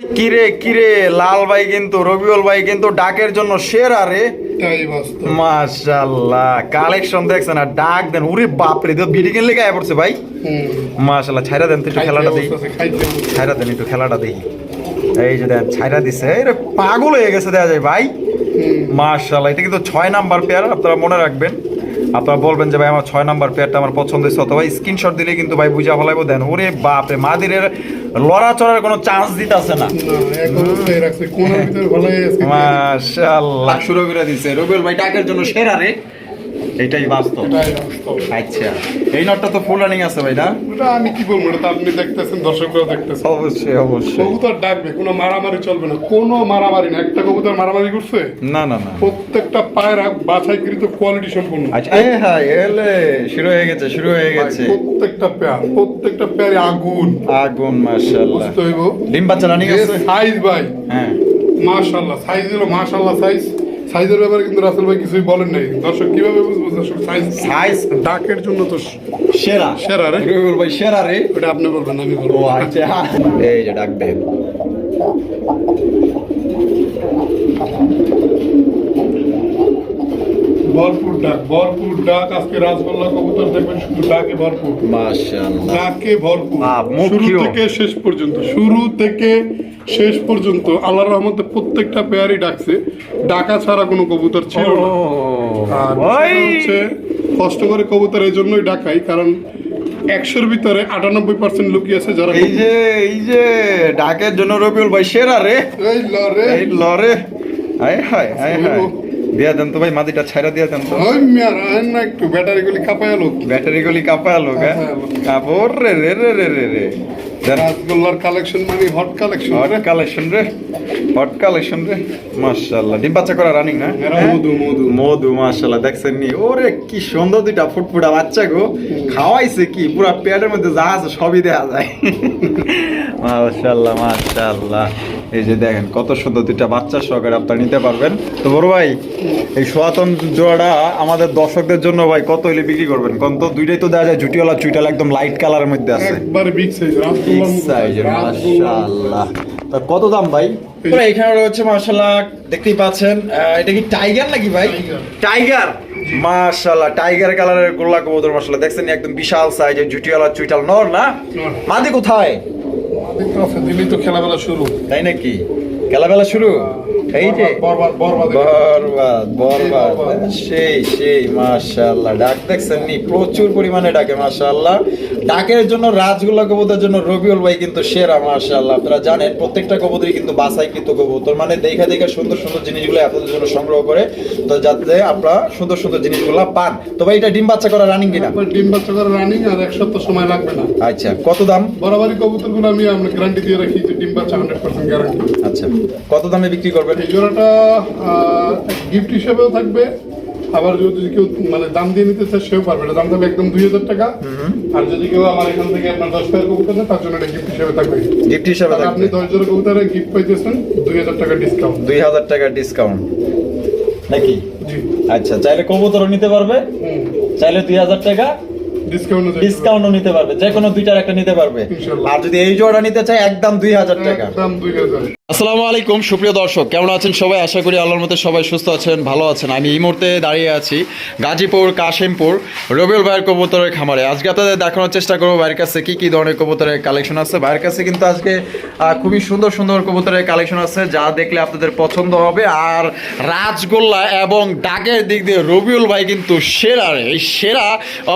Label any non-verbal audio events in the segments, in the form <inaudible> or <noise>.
কিরে কিরে লাল ভাই কিন্তু রবিউল ভাই কিন্তু ডাকের জন্য সেরা রে। মাশাল্লাহ কালেকশন দেখছেন আর ডাক দেন উরে বাপরে তো বিডি কিনলে গায়ে পড়ছে ভাই। মাশাল্লাহ ছাইরা দেন তো একটু খেলাটা অবস্থা। ছাইরা দেন একটু খেলাটা দেখি। এই যে দেন ছাইরা দিছে এই রে পাগল হয়ে গেছে দেখা যায় ভাই। মাশাল্লাহ এটা কিন্তু ছয় নাম্বার পেয়ার আপনারা মনে রাখবেন। আপনারা বলবেন যে ভাই আমার ছয় নাম্বার পেয়ারটা আমার পছন্দ হয়েছে অথবা স্ক্রিনশট দিলে কিন্তু ভাই বুঝা ফলাইবো দেন ওরে বাপরে মাদিরের লড়াচড়ার কোনো চান্স দিতেছে না। মাশাআল্লাহ শুরু করে দিছে। রবিউল ভাই ডাকের জন্য সেরা রে। এটাই বাস্তব। আচ্ছা এই নটটা তো ফুল রানিং আছে ভাই না? ওটা আমি কি বলব তো আপনি দেখতেছেন দর্শকরাও দেখতেছেন। অবশ্যই অবশ্যই। কবুতর ডাকবে কোনো মারামারি চলবে না কোনো মারামারি না একটা কবুতর মারামারি করছে? না না না। প্রত্যেকটা পায়ের বাছাইকৃত কোয়ালিটি সম্পূর্ণ আচ্ছা হ্যাঁ এলে শুরু হয়ে গেছে শুরু হয়ে গেছে। প্রত্যেকটা পেয়ার প্রত্যেকটা পেয়ারে আগুন। আগুন মাশাআল্লাহ। বুঝতে হইব? ডিম বাচ্চা রানিং আছে? সাইজ ভাই। হ্যাঁ। মাশাআল্লাহ সাইজ হলো মাশাআল্লাহ সাইজ সাইজের ব্যাপারে কিন্তু রাসেল ভাই কিছুই বলেন নাই। দর্শক কীভাবে বুঝব দর্শক সাইজ সাইজ ডাকের জন্য তো সেরা। সেরা রে। রবিউল ভাই সেরা রে। ওটা আপনি বলবেন আমি বলব। আচ্ছা। এই যে ডাক দেন ভরপুর ডাক ভরপুর ডাক আজকে রাজগোল্লা কবুতর দেখবেন শুধু ডাকে ভরপুর। ডাকে ভরপুর। শুরু থেকে শেষ পর্যন্ত শুরু থেকে শেষ পর্যন্ত আল্লাহর রহমতে প্রত্যেকটা পেয়ারই ডাকছে। ডাকা ছাড়া কোনো কবুতর ছিল না। আর হচ্ছে কষ্ট করে কবুতর এই জন্যই ডাকাই কারণ একশোর ভিতরে আটানব্বই পার্সেন্ট লুকিয়ে আছে যারা এই যে এই যে ডাকের জন্য রবিউল ভাই সেরা রে। এই লরে। এই লরে। হায় হায় হায় হায়। দিয়া দেন তো ভাই মাদিটা ছাইরা দিয়া দেন তো। ওই মিয়া রাহেন না একটু ব্যাটারি গুলি কাপায় লোক ব্যাটারি গুলি কাপালো গা কাপড় রে রে রে রে রে রে। দেন। রাজগোল্লার কালেকশন মানে হট কালেকশন হট কালেকশন রে হট কালেকশন রে। মাশাআল্লাহ ডিম বাচ্চা করা রানিং না? মধু মধু। মধু মাশাআল্লাহ দেখছেন নি? ওরে কি সুন্দর দুইটা ফুটফুটা বাচ্চা গো। খাওয়াইছে কি? পুরা পেটের মধ্যে যা আছে সবই দেখা যায়। <laughs> মাশাআল্লাহ মাশাআল্লাহ। এই যে দেখেন কত সুন্দর দুইটা বাচ্চা সহকারে আপনারা নিতে পারবেন। তো বড় ভাই এই সোয়াতন জোড়াটা আমাদের দর্শকদের জন্য ভাই কত হইলে বিক্রি করবেন? কোন তো দুইটাই তো দেওয়া যায় জুটিওয়ালা চুইটাল একদম লাইট কালারের মধ্যে আছে। একবারে বিগ সাইজ বিগ রাজগোল্লার মতো সাইজের মাশাআল্লাহ। তা কত দাম ভাই? এখানে রয়েছে মাশাআল্লাহ দেখতেই পাচ্ছেন। আহ, এটা কি টাইগার নাকি ভাই? টাইগার। মাশাআল্লাহ টাইগার কালারের গোল্লা কবুতর মাশাআল্লাহ। দেখছেন একদম বিশাল সাইজের জুটিওয়ালা চুইটাল। নর না। মাদি কোথায়? দিল্লি তো খেলাবেলা শুরু। তাই নাকি? খেলাবেলা শুরু? এই যে বরবাদ বরবাদ বরবাদ। বরবাদ বরবাদ। সেই সেই মাশাআল্লাহ। ডাক দেখছেন নি? প্রচুর পরিমাণে ডাকে মাশাআল্লাহ। ডাকের জন্য রাজগুলা কবুতরের জন্য রবিউল ভাই কিন্তু সেরা মাশাআল্লাহ। আপনারা জানেন প্রত্যেকটা কবুতরই কিন্তু বাছাইকৃত কবুতর। মানে দেখা দেখা সুন্দর সুন্দর জিনিসগুলো আপনাদের জন্য সংগ্রহ করে তো যাতে আপনারা সুন্দর সুন্দর জিনিসগুলো পান। তো ভাই এটা ডিম বাচ্চা করা রানিং কিনা? ডিম বাচ্চা করে রানিং আর এক সপ্তাহ সময় লাগবে না। আচ্ছা কত দাম? বরাবরই কবুতরগুলো আমি গ্যারান্টি দিয়ে রাখি ডিম বাচ্চা হান্ড্রেড পার্সেন্ট গ্যারান্টি আচ্ছা কত দামে বিক্রি করবেন? এই জোড়াটা গিফট হিসেবেও থাকবে। আবার যদি কেউ মানে দাম দিয়ে নিতে চায় সেও পারবে। এটা দাম থাকবে একদম দুই হাজার টাকা। আর যদি কেউ আমার এখান থেকে আপনার দশ টাকার কবুতর নেয় তার জন্য এটা গিফট হিসেবে থাকবে। গিফট হিসাবে আপনি দশ জোড়া কবুতরে গিফট পাইতেছেন দুই হাজার টাকা ডিসকাউন্ট দুই হাজার টাকা ডিসকাউন্ট নাকি? আচ্ছা চাইলে কবুতরও নিতে পারবে। চাইলে দুই হাজার টাকা ডিসকাউন্ট ডিসকাউন্টও নিতে পারবে। যে কোনো দুইটার একটা নিতে পারবে। আর যদি এই জোড়া নিতে চাই একদম দুই হাজার টাকা। একদম দুই হাজার। আসসালামু আলাইকুম, সুপ্রিয় দর্শক, কেমন আছেন সবাই? আশা করি আল্লাহর মতো সবাই সুস্থ আছেন, ভালো আছেন। আমি এই মুহূর্তে দাঁড়িয়ে আছি গাজীপুর, কাশিমপুর, রবিউল ভাইয়ের কবুতরের খামারে। আজকে আপনাদের দেখানোর চেষ্টা করব ভাইয়ের কাছে কি কি ধরনের কবুতরের কালেকশন আছে। ভাইয়ের কাছে কিন্তু আজকে খুবই সুন্দর সুন্দর কবুতরের কালেকশন আছে, যা দেখলে আপনাদের পছন্দ হবে। আর রাজগোল্লা এবং ডাকের দিক দিয়ে রবিউল ভাই কিন্তু সেরা রে। এই সেরা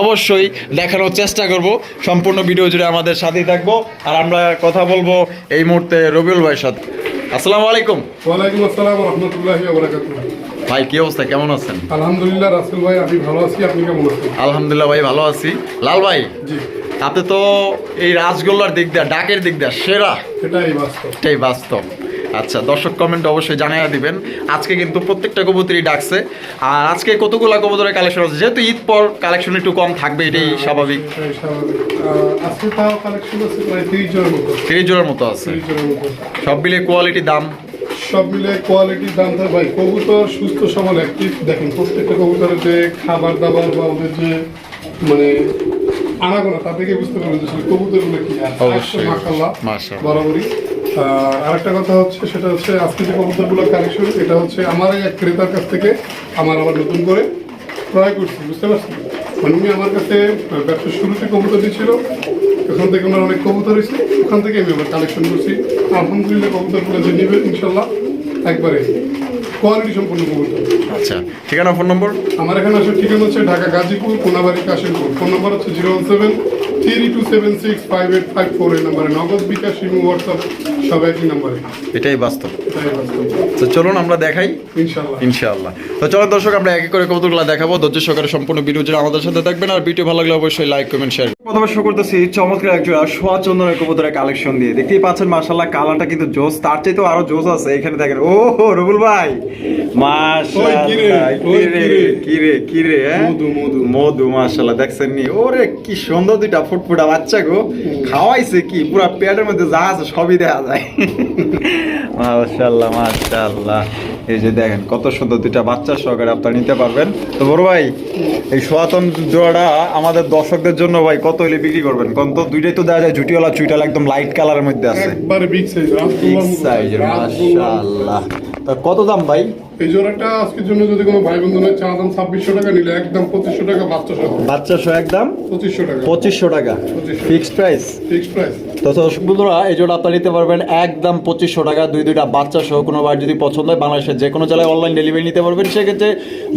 অবশ্যই দেখানোর চেষ্টা করব। সম্পূর্ণ ভিডিও জুড়ে আমাদের সাথেই থাকব। আর আমরা কথা বলব এই মুহূর্তে রবিউল ভাইয়ের সাথে। আসসালামু আলাইকুম। ওয়ালাইকুম আসসালাম রহমতুল্লাহি ওয়া ভাই কি অবস্থা? কেমন আছেন? আলহামদুলিল্লাহ রাসেল ভাই আমি ভালো আছি। আপনি কেমন আছেন? আলহামদুলিল্লাহ ভাই ভালো আছি। লাল ভাই জি। আপনি তো এই রাসগোল্লার দিক দিয়ে ডাকের দিক দিয়ে সেরা। এটাই বাস্তব। এটাই বাস্তব। আচ্ছা দর্শক কমেন্ট অবশ্যই জানাইয়া দিবেন। আজকে কিন্তু প্রত্যেকটা কবুতরই ডাকছে। আর আজকে কতগুলা কবুতরের কালেকশন আছে? যেহেতু ঈদ পর কালেকশন একটু কম থাকবে এটাই স্বাভাবিক। এটাই স্বাভাবিক। তিরিশ জোড়ার মতো। আছে। সব মিলিয়ে কোয়ালিটি দাম? সব মিলে কোয়ালিটির দাম থাকে ভাই কবুতর সুস্থ সবল অ্যাক্টিভ দেখেন প্রত্যেকটা কবুতরের যে খাবার দাবার বা ওদের যে মানে আনাগোনা তা থেকে বুঝতে পারবেন যে কবুতরগুলো কি। আর। মাসাল্লাহ বরাবরই। আরেকটা কথা হচ্ছে সেটা হচ্ছে আজকে যে কবুতরগুলো কালেকশন এটা হচ্ছে আমার এক ক্রেতার কাছ থেকে আমার আবার নতুন করে ক্রয় করছি বুঝতে পারছি মানে উনি আমার কাছে ব্যবসার শুরুতে কবুতর দিয়েছিল ওখান থেকে ওনার অনেক কবুতর হয়েছে ওখান থেকে আমি আবার কালেকশন করছি। আলহামদুলিল্লাহ কবুতরগুলো যে নেবেন ইনশাল্লাহ একবারে কোয়ালিটি সম্পূর্ণ কবুতর। আচ্ছা ঠিকানা ফোন নম্বর আমার এখানে আসার ঠিকানা হচ্ছে ঢাকা গাজীপুর কোনাবাড়ি কাশিমপুর। ফোন নম্বর হচ্ছে zero one seven three two seven six five eight five four এই নাম্বারে নগদ বিকাশ ইমো হোয়াটসঅ্যাপ সব একই নাম্বারে। এটাই বাস্তব। তো চলুন আমরা দেখাই। ইনশাল্লাহ ইনশাআল্লাহ। তো চলো দর্শক আমরা এক এক করে কতগুলো দেখাবো? ধৈর্য সহকারে সম্পূর্ণ ভিডিও আমাদের সাথে দেখবেন আর ভিডিও ভালো লাগলে অবশ্যই লাইক কমেন্ট শেয়ার প্রথমে শুরু করতেছি চমৎকার একজন সোয়া চন্দনের কবুতরের কালেকশন দিয়ে। দেখতেই পাচ্ছেন মাশাল্লাহ কালারটা কিন্তু জোস তার চাইতেও আরও জোস আছে। এখানে দেখেন ও রবুল ভাই! ওই কি রে, মাশাল্লাহ ওই কি রে কি রে? কি রে কি রে? মধু, মধু। মধু দেখছেন নি? ওরে কি সুন্দর দুইটা ফুটফুটা বাচ্চা গো। খাওয়াইছে কি? পুরা পেটের মধ্যে যা আছে সবই দেখা যায়। মাশাল্লাহ মাশাল্লাহ এই যে দেখেন কত সুন্দর দুইটা বাচ্চা সহকারে আপনারা নিতে পারবেন। তো বড় ভাই এই সোয়াতন জোড়াটা আমাদের দর্শকদের জন্য ভাই কত হলে বিক্রি করবেন? কোন তো দুইটাই তো দেওয়া যায় জুটিওয়ালা চুইটাল একদম লাইট কালারের মধ্যে আছে। একবারে বিগ সাইজ মাশাআল্লাহ। তা কত দাম ভাই? এই জোড়াটা আজকের জন্য যদি কোনো ভাই বন্ধু নেয় চা দাম ছাব্বিশশো টাকা নিলে একদম পঁচিশশো টাকা বাচ্চা সহ। বাচ্চা সহ একদম? পঁচিশশো টাকা। পঁচিশশো টাকা। Fixed price? Fixed price. তো দর্শক বন্ধুরা এই জোড়া আপনারা নিতে পারবেন একদম পঁচিশশো টাকা দুই দুইটা বাচ্চা সহ। কোনো বার যদি পছন্দ হয় বাংলাদেশের যে কোনো জেলায় অনলাইন ডেলিভারি নিতে পারবেন। সেক্ষেত্রে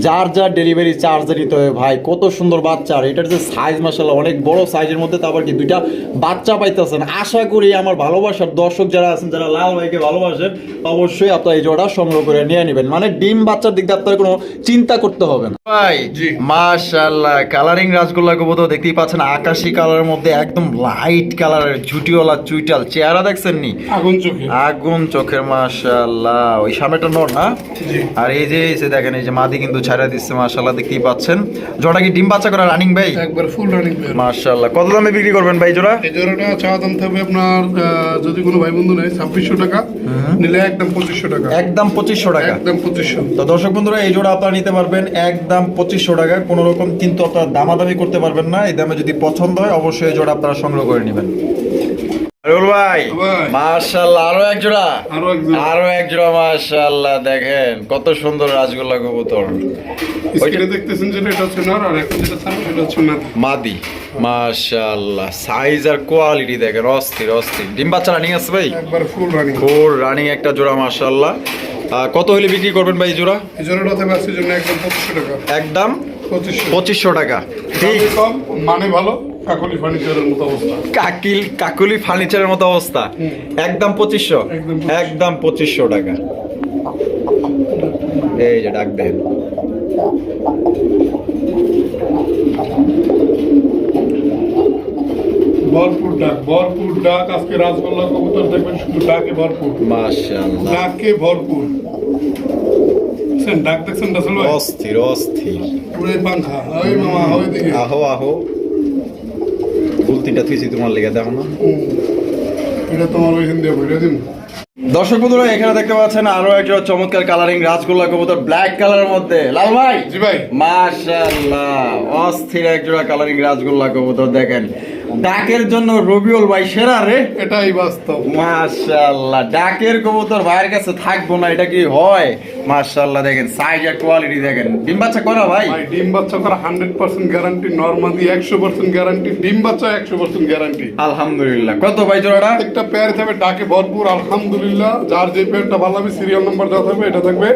যার যার ডেলিভারি চার্জ নিতে হবে ভাই কত সুন্দর বাচ্চা। আর এটার যে সাইজ মাসাল্লাহ অনেক বড় সাইজের মধ্যে তারপর কি দুইটা বাচ্চা পাইতেছেন। আশা করি আমার ভালোবাসার দর্শক যারা আছেন যারা লাল ভাইকে ভালোবাসেন অবশ্যই আপনারা এই জোড়া সংগ্রহ করে নিয়ে নেবেন। মানে ডিম বাচ্চার দিক দিয়ে আপনার কোনো চিন্তা করতে হবে না। ভাই জি। মাশাআল্লাহ কালারিং রাসগোল্লা তো দেখতেই পাচ্ছেন আকাশি কালারের মধ্যে একদম লাইট কালারের ঝুটিওয়ালা চুইটাল। চেহারা দেখছেন নি আগুন চোখে। আগুন চোখের মাশাআল্লাহ। ওই সামনেটা নর না? জি। আর এই যে এই যে দেখেন এই যে মাদি কিন্তু ছাড়া দিচ্ছে মাশাআল্লাহ দেখতেই পাচ্ছেন। জোড়া কি ডিম বাচ্চা করা রানিং ভাই? একবার ফুল রানিং পেয়ার মাশাআল্লাহ। কত দামে বিক্রি করবেন ভাই জোড়া? এই জোড়াটা চা দাম থাকবে আপনার যদি কোনো ভাই বন্ধু নেয় ছাব্বিশশো টাকা নিলে একদম পঁচিশশো টাকা। একদম পঁচিশশো টাকা। একদম পঁচিশশো। তো দর্শক বন্ধুরা এই জোড়া আপনারা নিতে পারবেন একদম পঁচিশশো টাকা কোনো রকম কিন্তু আপনারা দামাদামি করতে পারবেন না। এই দামে যদি পছন্দ হয় অবশ্যই এই জোড়া আপনারা সংগ্রহ করে নেবেন। রুল ভাই ভাই। মাশাআল্লাহ আরও এক জোড়া? আরও এক জোড়া। আরও এক জোড়া মাশাআল্লাহ দেখেন কত সুন্দর রাজগোল্লা কবুতর। স্ক্রিনে দেখতেছেন যেটা এটা হচ্ছে নর আর এখন যেটা থাকবে সেটা হচ্ছে না মাদি মাশাআল্লাহ। সাইজ আর কোয়ালিটি দেখেন অস্থির অস্থির। ডিম বাচ্চা রানিং আছে ভাই? একবার ফুল রানিং ফোর রানিং একটা জোড়া মাশাআল্লাহ। আহ, কত হলে বিক্রি করবেন ভাই জোড়া? জোড়াটা জন্য একদম পঁচিশশো টাকা। একদম পঁচিশশো। টাকা। ঠিক। কম মানে ভালো কাকলি ফার্নিচারের মতো অবস্থা। কাকিল কাকুলি ফার্নিচারের মতো অবস্থা। একদম পঁচিশশো? একদম 2500 একদম পঁচিশশো টাকা। এই যে ডাক দেন। ভরপুর ডাক ভরপুর ডাক। আজকে রাজগোল্লা কবুতর দেখবেন শুধু ডাকে ভরপুর। মাশাআল্লাহ। ডাকে ভরপুর। দেখছেন, ডাক দেখছেন রাসেল ভাই? অস্থির অস্থির। পুরো পাঙ্খা ওই মামা ওই দিকে। আহো আহো। গুলতিটা থুইছি তোমার লেগে দেখো না। এটা তোমার ওইখান দিয়ে বইটা দিন দর্শক বন্ধুরা এখানে দেখতে পাচ্ছেন আরও একজন চমৎকার কালারিং রাজগোল্লা কবুতর ব্ল্যাক কালারের মধ্যে। লাল ভাই? জি ভাই। মাশাআল্লাহ। অস্থির একজোড়া কালারিং রাজগোল্লা কবুতর দেখেন। ডাকের জন্য রবিউল ভাই সেরা রে। এটাই বাস্তব। মাশাআল্লাহ। ডাকের কবুতর ভাইয়ের কাছে থাকব না এটা কি হয়? মাশাআল্লাহ দেখেন সাইজ আর কোয়ালিটি দেখেন। ডিম বাচ্চা করা ভাই? ভাই ডিম বাচ্চা করা হান্ড্রেড পার্সেন্ট গ্যারান্টি নর্মাদি একশো পার্সেন্ট গ্যারান্টি ডিম বাচ্চা একশো পার্সেন্ট গ্যারান্টি আলহামদুলিল্লাহ। কত ভাই জোড়াটা? একটা পেয়ার থাকবে ডাকে ভরপুর আলহামদুলিল্লাহ। যার যে পেয়ারটা ভালো হবে সিরিয়াল নাম্বার যা থাকবে এটা থাকবে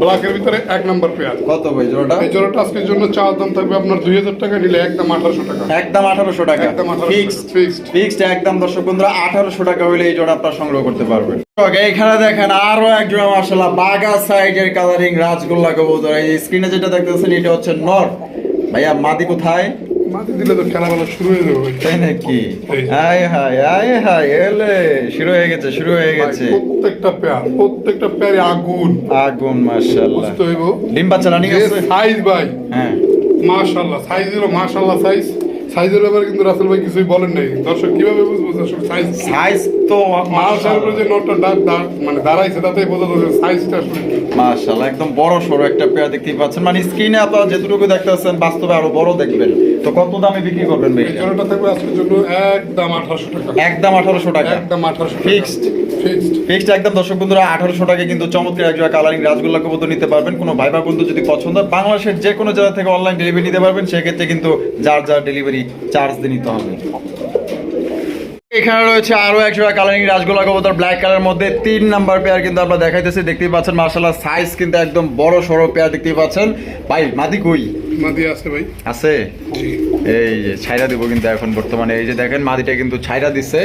ব্ল্যাকের ভিতরে এক নাম্বার পেয়ার কত ভাই জোড়াটা? এই জোড়াটা আজকের জন্য চা দাম থাকবে আপনার দুই হাজার টাকা নিলে একদম আঠারোশো টাকা। একদম আঠারোশো টাকা। একদম ফিক্সড ফিক্সড ফিক্সড একদম দর্শক বন্ধুরা আঠারোশো টাকা হলে এই জোড়া আপনার সংগ্রহ করতে পারবেন। এখানে দেখেন আরও এক জোড়া মার্শাল্লাহ বাগা সাইজের কালারিং রাজগোল্লা কবুতর। এই স্ক্রিনে যেটা দেখতেছেন এটা হচ্ছে নর। ভাইয়া মাদি কোথায়? দিলে তো শুরু হয়ে যাবে তাই নাকি। আয় হায় আয় হায় এলে শুরু হয়ে গেছে শুরু হয়ে গেছে। প্রত্যেকটা পেয়ার প্রত্যেকটা পেয়ারে আগুন। আগুন মার্শাল্লাহ বুঝতে হইব ডিম বাচ্চা রানিং আছে? সাইজ ভাই। হ্যাঁ। মাশাআল্লাহ সাইজ হলো মাশাআল্লাহ সাইজ সাইজের ব্যাপারে কিন্তু রাসেল ভাই কিছুই বলেন নাই। দর্শক কীভাবে বুঝব সাইজ সাইজ তো মাশাআল্লাহ। উপরে যে নটটা দাগ দাগ মানে দাঁড়াইছে তাতেই বোঝা যাচ্ছে সাইজটা আসলে। মাশাআল্লাহ একদম বড় সরো একটা পেয়ার দেখতেই পাচ্ছেন। মানে স্ক্রিনে আপনারা যেটুকু দেখতে পাচ্ছেন বাস্তবে আরও বড় দেখবেন। তো কত দামে বিক্রি করবেন ভাই জোড়াটা থাকবে আজকের জন্য একদম আঠারোশো টাকা। একদম আঠারোশো টাকা। একদম আঠারোশো Fixed? ফিক্সড ফিক্সড একদম দর্শক বন্ধুরা আঠারোশো টাকা কিন্তু চমৎকার একজোড়া কালারিং রাজগোল্লা কবুতর নিতে পারবেন। কোনো ভাইবা বন্ধু যদি পছন্দ হয় বাংলাদেশের যে কোনো জায়গা থেকে অনলাইন ডেলিভারি নিতে পারবেন। সেক্ষেত্রে কিন্তু যার যার ডেলিভারি চার্জ দিয়ে নিতে হবে। এখানে রয়েছে আরও এক জোড়া কালারিং রাজগোল্লা কবুতর ব্ল্যাক কালার মধ্যে তিন নাম্বার পেয়ার কিন্তু আমরা দেখাইতেছি। দেখতেই পাচ্ছেন মার্শাল্লাহ সাইজ কিন্তু একদম বড় সড়ো পেয়ার দেখতেই পাচ্ছেন। ভাই মাদি কই? মাদি আছে ভাই। আছে? এই যে ছাইরা দিব কিন্তু এখন বর্তমানে। এই যে দেখেন মাদিটা কিন্তু ছাইরা দিচ্ছে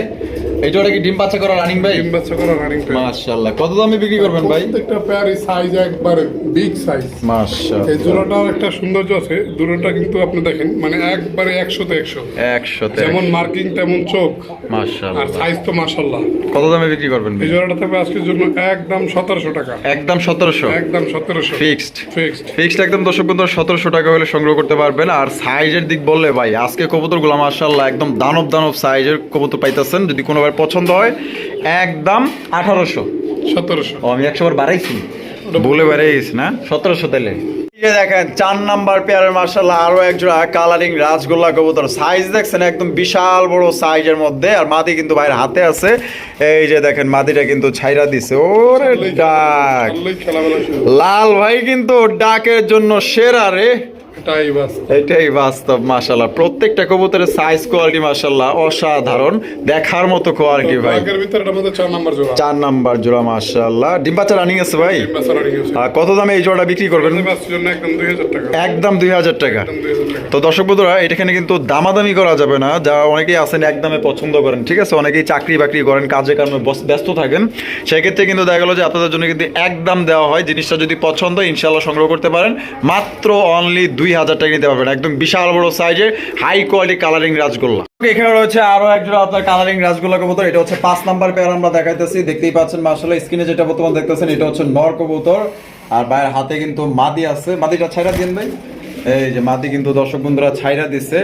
এইটা ওটা কি ডিম বাচ্চা করা রানিং ভাই? ডিম বাচ্চা করা রানিং মাশাআল্লাহ কত দামে বিক্রি করবেন ভাই? প্রত্যেকটা পেয়ারই সাইজ একবারে বিগ সাইজ মাশাআল্লাহ এই জোড়াটার একটা সৌন্দর্য আছে। জোড়াটা কিন্তু আপনি দেখেন মানে একবারে একশোতে একশো। একশোতে যেমন মার্কিং তেমন চোখ। আর সাইজ তো মাশাল্লাহ কত দামে বিক্রি করবেন এই জোড়াটা থাকবে আজকের জন্য একদম সতেরোশো টাকা। একদম সতেরোশো? একদম সতেরোশো। ফিক্সড ফিক্সড ফিক্সড একদম দর্শক বন্ধু সতেরোশো টাকা হলে সংগ্রহ করতে পারবেন। আর সাইজের দিক বললে ভাই আজকে কবুতরগুলো মার্শাল্লাহ একদম দানব দানব সাইজের কবুতর পাইতেছেন। যদি কোনোবার পছন্দ হয় একদম আঠারোশো। সতেরোশো। ও আমি একশো বার বাড়াইছি। বলে বেড়ে গেছি না? সতেরোশো এই দেখেন চার নাম্বার পেয়ারের মার্শাল্লাহ আরও একজোড়া কালারিং রাজগোল্লা কবুতর সাইজ দেখছেন একদম বিশাল বড় সাইজের মধ্যে আর মাদি কিন্তু ভাইয়ের হাতে আছে এই যে দেখেন মাদিটা কিন্তু ছাইরা দিছে ওরে ডাক লাল ভাই কিন্তু ডাকের জন্য সেরা রে এটাই বাস এটাই বাস্তব মাশাল্লাহ প্রত্যেকটা কবুতরের সাইজ কোয়ালিটি মাশাল্লাহ অসাধারণ। দেখার মতো কোয়ালিটি ভাই। চার নাম্বার জোড়া। মাশাল্লাহ ডিম বাচ্চা রানিং আছে ভাই? কত দামে এই জোড়া বিক্রি করবেন? একদম দুই হাজার টাকা। তো দর্শক বন্ধুরা এটাখানে কিন্তু দামাদামি করা যাবে না। যারা অনেকেই আছেন একদমে পছন্দ করেন ঠিক আছে? অনেকেই চাকরি বাকরি করেন কাজে কর্মে বস- ব্যস্ত থাকেন। সেক্ষেত্রে কিন্তু দেখা গেলো যে আপনাদের জন্য কিন্তু একদম দেওয়া হয়। জিনিসটা যদি পছন্দ ইনশাল্লাহ সংগ্রহ করতে পারেন। মাত্র অনলি দুই হাজার টাকা নিতে পারবেন। একদম বিশাল বড় সাইজের হাই কোয়ালিটি কালারিং রাজগোল্লা। এখানে রয়েছে আরও একজন আপনার কালারিং রাজগোল্লা কবুতর। এটা হচ্ছে পাঁচ নাম্বার পেয়ার আমরা দেখাইতেছি। দেখতেই পাচ্ছেন মার্শাল্লাহ স্ক্রিনে যেটা বর্তমান দেখতেছেন এটা হচ্ছে নর কবুতর। আর ভাইয়ের হাতে কিন্তু মাদি আছে। মাদিটা ছাইরা দিন ভাই। এই যে মাদি কিন্তু দর্শক বন্ধুরা ছাইরা দিছে।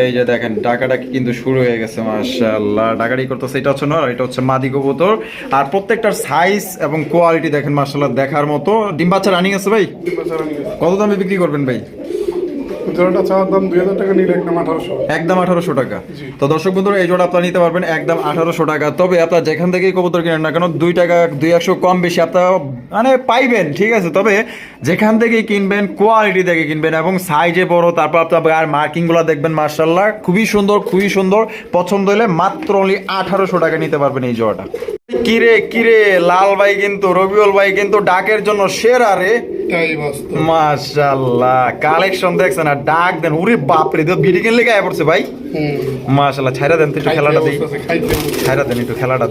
এই যে দেখেন ডাকাটা কিন্তু শুরু হয়ে গেছে মাশাআল্লাহ। ডাকাডি করতেছে এটা হচ্ছে নর এটা হচ্ছে মাদি কবুতর। আর প্রত্যেকটার সাইজ এবং কোয়ালিটি দেখেন মাশাআল্লাহ দেখার মতো। ডিম বাচ্চা রানিং আছে ভাই? ডিম বাচ্চা রানিং আছে। কত দামে বিক্রি করবেন ভাই? জোড়াটা চাওয়ার দাম দুই হাজার টাকা নিলে একদম আঠারোশো। একদম আঠারোশো টাকা। তো দর্শক বন্ধুরা এই জোড়া আপনারা নিতে পারবেন একদম আঠারোশো টাকা। তবে আপনার যেখান থেকেই কবুতর কিনেন না কেন দুই টাকা দুই একশো কম বেশি আপনারা মানে পাইবেন ঠিক আছে? তবে যেখান থেকেই কিনবেন কোয়ালিটি দেখে কিনবেন এবং সাইজে বড় তারপর আপনার আর মার্কিংগুলো দেখবেন মার্শাল্লাহ খুবই সুন্দর খুবই সুন্দর। পছন্দ হলে মাত্র অনলি আঠারোশো টাকা নিতে পারবেন এই জোড়াটা। কিরে কিরে লাল ভাই কিন্তু রবিউল ভাই কিন্তু ডাকের জন্য সেরা রে। বাস্তব কালেকশন দেখছেন আর ডাক দেন। ওরে বাপরে তো বিডি কিনলে গায়ে পড়ছে ভাই। ছাইরা দেন তো একটু খেলাটা। ছাইরা দেন একটু খেলাটা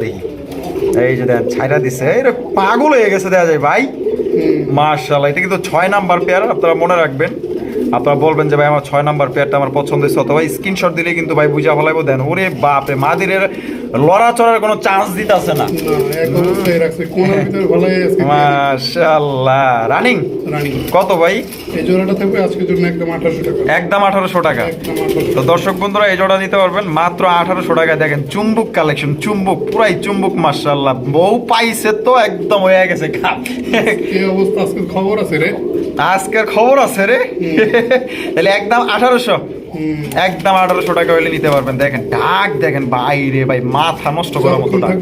এই যে দেন ছাইরা দিছে। এই পাগল হয়ে গেছে যায় ভাই। এটা কিন্তু ছয় নাম্বার পেয়ার আপনারা মনে রাখবেন। আপনারা বলবেন যে ভাই আমার ছয় নাম্বার পেয়ারটা আমার পছন্দ হয়েছে অথবা স্ক্রিনশট দিলে কিন্তু ভাই বুঝা ফেলাইবো। দেন ওরে বাপরে মাদিরের লড়াচড়ার কোনো চান্স দিতেছে না। মাশাল্লাহ রানিং? কত ভাই? এই জোড়াটা থাকবে আজকের জন্য একদম আঠারোশো টাকা। একদম আঠারোশো টাকা। তো দর্শক বন্ধুরা এই জোড়া নিতে পারবেন মাত্র আঠারোশো টাকায়। দেখেন চুম্বুক কালেকশন চুম্বুক পুরাই চুম্বুক মার্শাল্লাহ বউ পাইছে তো একদম হয়ে গেছে খা- কি অবস্থা? আজকের খবর আছে রে। আজকের খবর আছে রে। তাহলে একদম আঠারোশো। একদম আঠারোশো টাকা হলে নিতে পারবেন। দেখেন ডাক দেখেন বাইরে ভাই মাথা নষ্ট করার মতো ডাক।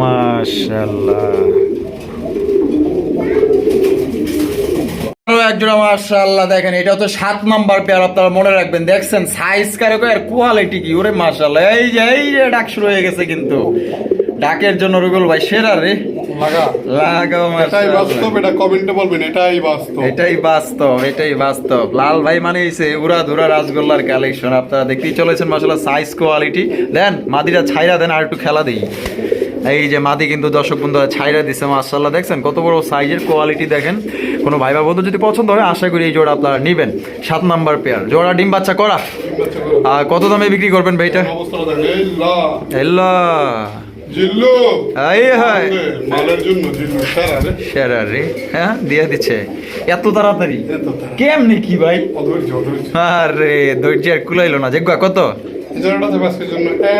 মাশাল্লাহ একজোড়া দেখেন এটা হচ্ছে সাত নাম্বার পেয়ার আপনারা মনে রাখবেন। দেখছেন সাইজ কারক আর কোয়ালিটি কি? ওরে এই যে এই যে ডাক শুরু হয়ে গেছে কিন্তু। ডাকের জন্য রুবেল ভাই সেরা রে। লাগাও এটাই বাস্তব এটা কমেন্টে বলবেন এটাই বাস্তব। এটাই বাস্তব এটাই বাস্তব। লাল ভাই মানে হইছে উড়া ধুরা রাসগোল্লার কালেকশন আপনারা দেখতেই চলেছেন মাসাল্লাহ সাইজ কোয়ালিটি দেন মাদিরা ছাইরা দেন আর একটু খেলা দেই। এই যে মাদি কিন্তু দর্শক বন্ধুরা ছাইরা দিছে দেখছেন? কত বড় সাইজের কোয়ালিটি দেখেন। কোনো ভাই বা বন্ধু যদি পছন্দ হয় আশা করি এই জোড়া আপনারা নেবেন। সাত নাম্বার পেয়ার জোড়া ডিম বাচ্চা করা। আর কত দামে বিক্রি করবেন ভাইটা? এল্লা। জিল্লু। এই হয়। মালের জন্য জিল্লু সারা রে। সেরা রে হ্যাঁ দিয়ে দিচ্ছে এত তাড়াতাড়ি? কেমনি কি ভাই? আরে ধৈর্য আর কুলাইলো না। যেগুয়া কত?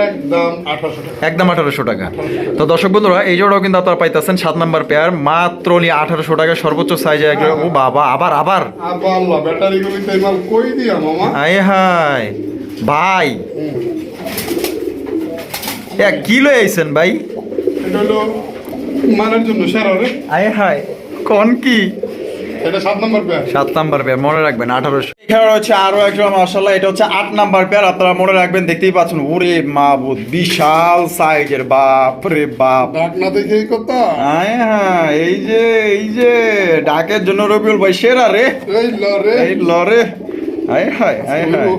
একদম আঠারোশো টাকা। একদম আঠারোশো টাকা। তো দর্শক বন্ধুরা এই জোড়াও কিন্তু আপনারা পাইতেছেন সাত নাম্বার পেয়ার মাত্র নিয়ে আঠারোশো টাকা সর্বোচ্চ সাইজে ও বাবা আবার আবার। আয় হাই ভাই কিলো আইছেন ভাই? এটা হলো মানের জন্য সেরা রে। আয় হাই কোন কি? এটা সাত নম্বর পেয়ার। সাত নাম্বার পেয়ার মনে রাখবেন আঠারোশো। এখানে রয়েছে আরও একজন মাসাল্লাহ এটা হচ্ছে আট নাম্বার পেয়ার আপনারা মনে রাখবেন দেখতেই পাচ্ছেন ওরে মাবুদ বিশাল সাইজের বাপ রে বাপ। ডাক না কথা। হ্যাঁ এই যে এই যে ডাকের জন্য রবিউল ভাই সেরা রে। এই লরে এই লরে আয় হায় আয় হায়।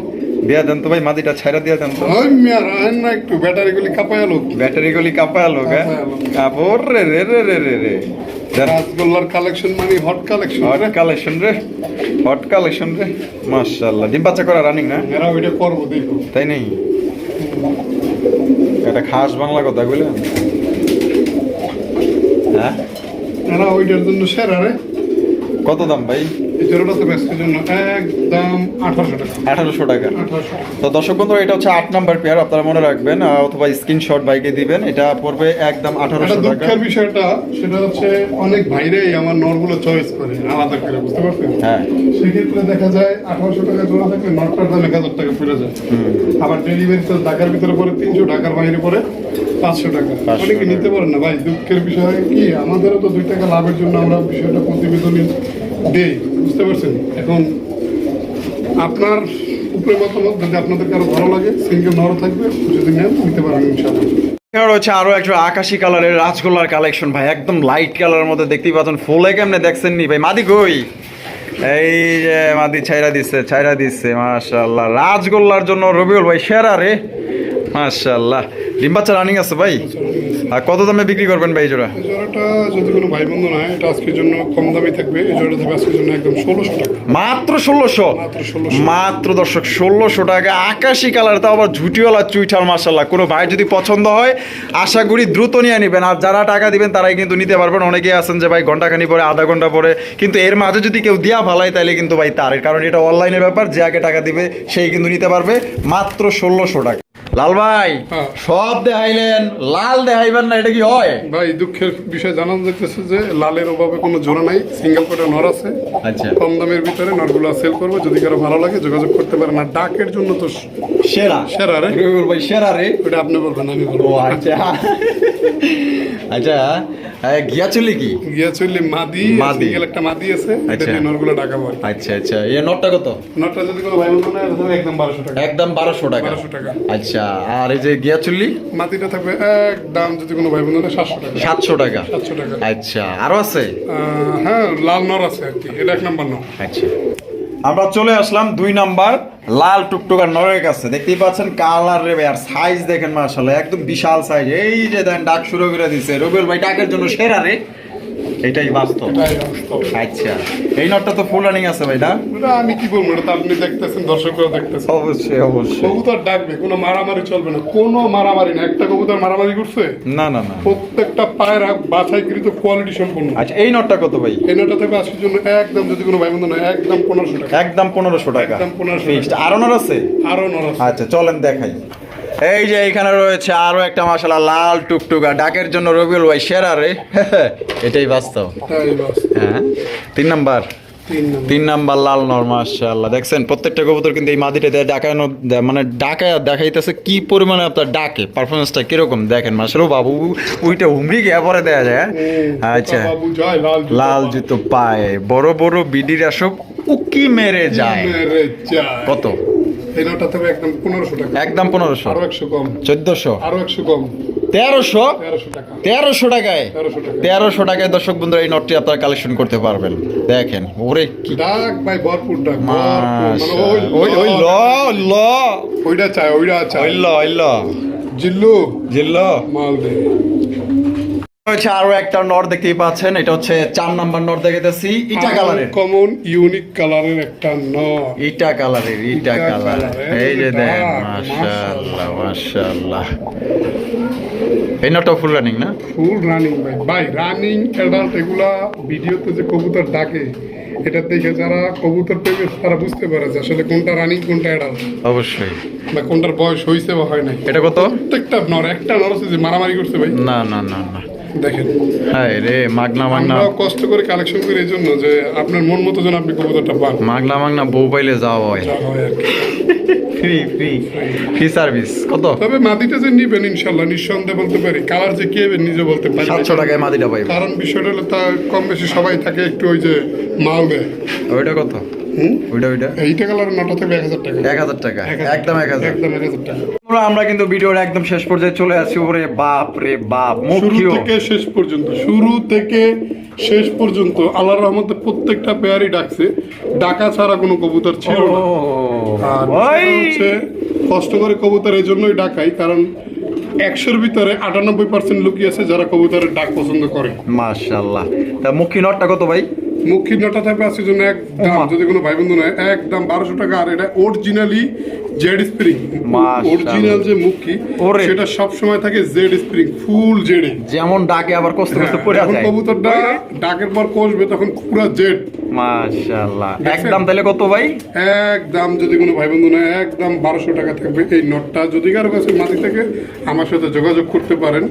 দিয়া দেন তো ভাই মাদিটা ছাইরা দিয়া দেন তো। ওই মিয়া রাহেন না একটু ব্যাটারি গুলি কাপায় লোক। ব্যাটারি গুলি কাপায় লোক হ্যাঁ? কাপড় রে রে রে রে রে। রে রাসগোল্লার কালেকশন মানে হট কালেকশন হট কালেকশন রে হট কালেকশন রে। মাশাআল্লাহ ডিম বাচ্চা করা রানিং না? এরা ওইটা করব দেখো তাই নেই? এটা খাস বাংলা কথা বুঝলেন হ্যাঁ? এরা ওইটার জন্য সেরা রে। কত দাম ভাই? এই জোড়াটা জন্য একদম আঠারোশো টাকা। আঠারোশো টাকা। তো দর্শক বন্ধু এটা হচ্ছে আট নাম্বার পেয়ার আপনারা মনে রাখবেন অথবা স্ক্রিনশট বাইকে দিবেন এটা পড়বে একদম আঠারোশো টাকা। দুঃখের বিষয়টা সেটা হচ্ছে অনেক ভাইরাই আমার নরগুলো চয়েস করে আলাদা করে বুঝতে পারছেন? হ্যাঁ। সেক্ষেত্রে দেখা যায় আঠারোশো টাকা জোড়া থাকলে নটটার দাম এক হাজার টাকা পড়ে যায়। আবার ডেলিভারি তো ঢাকার ভিতরে পরে তিনশো ঢাকার বাইরে পরে পাঁচশো টাকা। 500 অনেকে নিতে পারেন না ভাই দুঃখের বিষয় কি? আমাদেরও তো দুই টাকা লাভের জন্য আমরা বিষয়টা প্রতিবেদনই দেই বুঝতে পারছেন। এখন আপনার উপরে মতামত যদি আপনাদের কারও ভালো লাগে, সিঙ্গেল নর থাকবে যদি নেন, নিতে পারেন ইনশাআল্লাহ। একটা আকাশি কালারের রাজগোল্লার কালেকশন, ভাই, একদম লাইট কালারের মধ্যে দেখতেই পাচ্ছেন। ফুলে কেমনে দেখছেন নি ভাই? মাদি কই? এই যে মাদি ছাইরা দিচ্ছে ছাইরা দিচ্ছে মাশাআল্লাহ। রাজগোল্লার জন্য রবিউল ভাই, সেরা রে। মাশাআল্লাহ। ডিম বাচ্চা রানিং আছে, ভাই? আর কত দামে বিক্রি করবেন ভাই জোড়া? জোড়াটা যদি কোনো ভাই বন্ধু নয় এটা আজকের জন্য কম দামি থাকবে। এই জোড়াটা থাকবে আজকের জন্য একদম ষোলোশো টাকা। মাত্র ষোলোশো? মাত্র ষোলোশো। মাত্র দর্শক ষোলোশো টাকা। আকাশি কালার তাও আবার ঝুটিওয়ালা চুইঠাল মার্শাল্লাহ কোনো ভাই যদি পছন্দ হয় আশা করি দ্রুত নিয়ে নেবেন। আর যারা টাকা দিবেন তারাই কিন্তু নিতে পারবেন। অনেকেই আছেন যে ভাই ঘন্টাখানি পরে আধা ঘণ্টা পরে। কিন্তু এর মাঝে যদি কেউ দিয়া ভালাই তাহলে কিন্তু ভাই তার কারণ এটা অনলাইনের ব্যাপার। যে আগে টাকা দিবে সেই কিন্তু নিতে পারবে। মাত্র ষোলোশো টাকা। লাল ভাই হ্যাঁ। সব দেখাইলেন লাল দেখাইবেন না এটা কি হয়? ভাই দুঃখের বিষয় জানানো যাইতেছে যে লালের অভাবে কোনো জোড়া নাই সিঙ্গেল করে নর আছে। আচ্ছা। কম দামের ভিতরে নরগুলো সেল করব যদি কারও ভালো লাগে যোগাযোগ করতে পারেন। আর ডাকের জন্য তো সেরা। সেরা রে। ভাই সেরা রে। ওটা আপনি বলবেন আমি বলব। আচ্ছা। আচ্ছা। গিয়া চলি কি? গিয়া চললে মাদি। মাদি। সিঙ্গেল একটা মাদি আছে এটা আচ্ছা। নরগুলো আচ্ছা আচ্ছা। এ নটটা কত? নটটা যদি কোনো ভাই একদম বারোশো টাকা। একদম বারোশো টাকা। 1200 টাকা। আচ্ছা আর এই যে গিয়া চুল্লি মাদিটা থাকবে একদম যদি কোনো ভাই নেয় সাতশো টাকা। সাতশো টাকা। সাতশো টাকা। আচ্ছা আরও আছে? হ্যাঁ লাল নর আছে আর কি এটা এক নাম্বার নর। আচ্ছা। আমরা চলে আসলাম দুই নাম্বার লাল টুকটুকার নরের কাছে। দেখতেই পাচ্ছেন কালার রে আর সাইজ দেখেন মার্শাল একদম বিশাল সাইজ এই যে দেন, ডাক শুরু করে দিছে। রবিউল ভাই, ডাকের জন্য সেরা রে এটাই বাস্তব। আচ্ছা এই নটটা তো ফুল রানিং আছে ভাই না? আমি কি বলব এটা আপনি দেখতেছেন দর্শকরা দেখতেছেন। অবশ্যই অবশ্যই। কবুতর ডাকবে কোনো মারামারি চলবে না কোনো মারামারি না একটা কবুতর মারামারি করছে? না না না। প্রত্যেকটা পায়ের বাছাইকৃত কোয়ালিটি সম্পূর্ণ। আচ্ছা এই নটটা কত ভাই? এই নটা থেকে আসার জন্য একদম যদি কোনো ভাই বন্ধু না একদম পনেরোশো টাকা। একদম পনেরোশো টাকা। একদম 1500 টাকা। Fixed। আরও নর আছে? আরও নর আছে। আচ্ছা চলেন দেখাই। এই যে এখানে রয়েছে আরও একটা মশলা লাল টুকটুকা ডাকের জন্য রবিউল ভাই সেরা রে। <laughs> এটাই বাস্তব। হ্যাঁ তিন নাম্বার। তিন নাম্বার। লাল নর মাশাআল্লাহ। দেখছেন প্রত্যেকটা কবুতর কিন্তু এই মাদিটা দিয়ে ডাকানো মানে ডাকায় দেখাইতেছে কি পরিমাণে আপনার ডাকে পারফরমেন্সটা কীরকম দেখেন মাসালো বাবু ওইটা হুমড়ি গিয়ে পরে দেয়া যায় হ্যাঁ? আচ্ছা। লাল জুতো পায়। বড় বড় বিডিরা সব উকি মেরে যায়। কত? নটা থেকে একদম পনেরোশো টাকা। একদম পনেরোশো। আরও একশো কম। চোদ্দশো। আরও একশো কম। তেরোশো? তেরোশো টাকায়? তেরোশো টাকায় দর্শক বন্ধুরা এই নটটি আপনারা কালেকশন করতে পারবেন। দেখেন ওরে কি ডাক ভাই ভরপুর ডাক। মানে। ওই- ওই ওই ল। ল ওইটা চাই ওইটা চাই। ওই ল ওই ল। জিল্লু। জিল্ল। মাল দে হচ্ছে আরও একটা নট দেখতেই পাচ্ছেন এটা হচ্ছে চার নাম্বার দেখেতেছি ইটা কালারের কমন ইউনিক কালারের একটা নর। ইটা কালারের ইটা কালার এই যে দেন মাশাআল্লাহ। মাশাআল্লাহ এই নটটা ফুল রানিং না? ফুল রানিং ভাই। ভাই রানিং অ্যাডাল্ট এগুলা ভিডিওতে যে কবুতর ডাকে এটা দেখে যারা কবুতর পেবে তারা বুঝতে পারে যে আসলে কোনটা রানিং কোনটা এডাল অবশ্যই। বা কোনটার বয়স হয়েছে বা হয় নাই। এটা কত? প্রত্যেকটা নর একটা নর আছে যে মারামারি করছে ভাই। না না না না। দেখেন। হ্যাঁ রে মাগনা মাগনা। কষ্ট করে কালেকশন করি এই জন্য যে আপনার মন মতো যেন আপনি কবুতরটা পান। মাগনা মাগনা বউ পাইলে যাওয়া হয়। ফ্রি ফ্রি ফ্রি সার্ভিস কত? তবে মাদিটা যে নিবেন ইনশাল্লাহ নিঃসন্দেহে বলতে পারি। কালার যে কি হবে নিজে বলতে পারি সাতশো টাকায় মাদিটা পাইবে। কারণ বিষয়টা হলো তা কম বেশি সবাই থাকে একটু ওই যে মাল দেয় ওইটা কত? হুম ওইটা ওইটা? এইটা কালার নটা এক হাজার টাকা। এক হাজার টাকা। একদম এক হাজার। একদম এক হাজার টাকা। আমরা কিন্তু ভিডিওর একদম শেষ পর্যায়ে চলে আসছি। ওরে বাপ রে বাপ শুরু থেকে শেষ পর্যন্ত শুরু থেকে শেষ পর্যন্ত আল্লাহর রহমতে প্রত্যেকটা পেয়ারই ডাকছে। ডাকা ছাড়া কোনো কবুতর ছিল না। আর হচ্ছে কষ্ট করে কবুতর এই জন্যই ডাকাই কারণ একশোর ভিতরে আটানব্বই পার্সেন্ট লোকই আছে যারা কবুতরের ডাক পছন্দ করে। মাশাআল্লাহ। তা মুখী নটটা কত ভাই? মুখী নটা থাকবে আজকের জন্য এক দাম। যদি কোনো ভাই বন্ধু নয় একদম বারোশো টাকা আর এটা অরিজিনালি জেড স্প্রিং। অরিজিনাল যে মুখী সেটা সব সময় থাকে জেড স্প্রিং ফুল জেডে যেমন ডাকে আবার কষ্ট কষ্ট পড়ে যায়। কবুতরটা ডাকের পর কষবে তখন পুরো জেড। মাশাআল্লাহ। একদম তাহলে কত ভাই? একদম যদি কোনো ভাই বন্ধু নয় একদম বারোশো টাকা থাকবে এই নটটা। যদি কারও কাছে মাটি থেকে আমার সাথে যোগাযোগ করতে পারেন।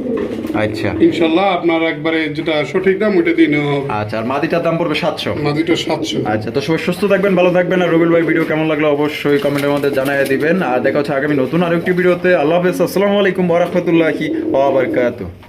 আচ্ছা। ইনশাল্লাহ আপনার একবারে যেটা সঠিক দাম দিয়ে নেওয়া হবে। আচ্ছা আর মাদিটার দাম পড়বে সাতশো। মাটিটা সাতশো। আচ্ছা তো সবাই সুস্থ থাকবেন ভালো থাকবেন। আর রবিল ভাই ভিডিও কেমন লাগল অবশ্যই কমেন্টের মধ্যে জানিয়ে দিবেন আর দেখা হচ্ছে আগামী নতুন আরেকটি ভিডিওতে। আল্লাহ হাফেজ আসসালামু আলাইকুম বরহমতুল্লাহি বারাকাতুহু।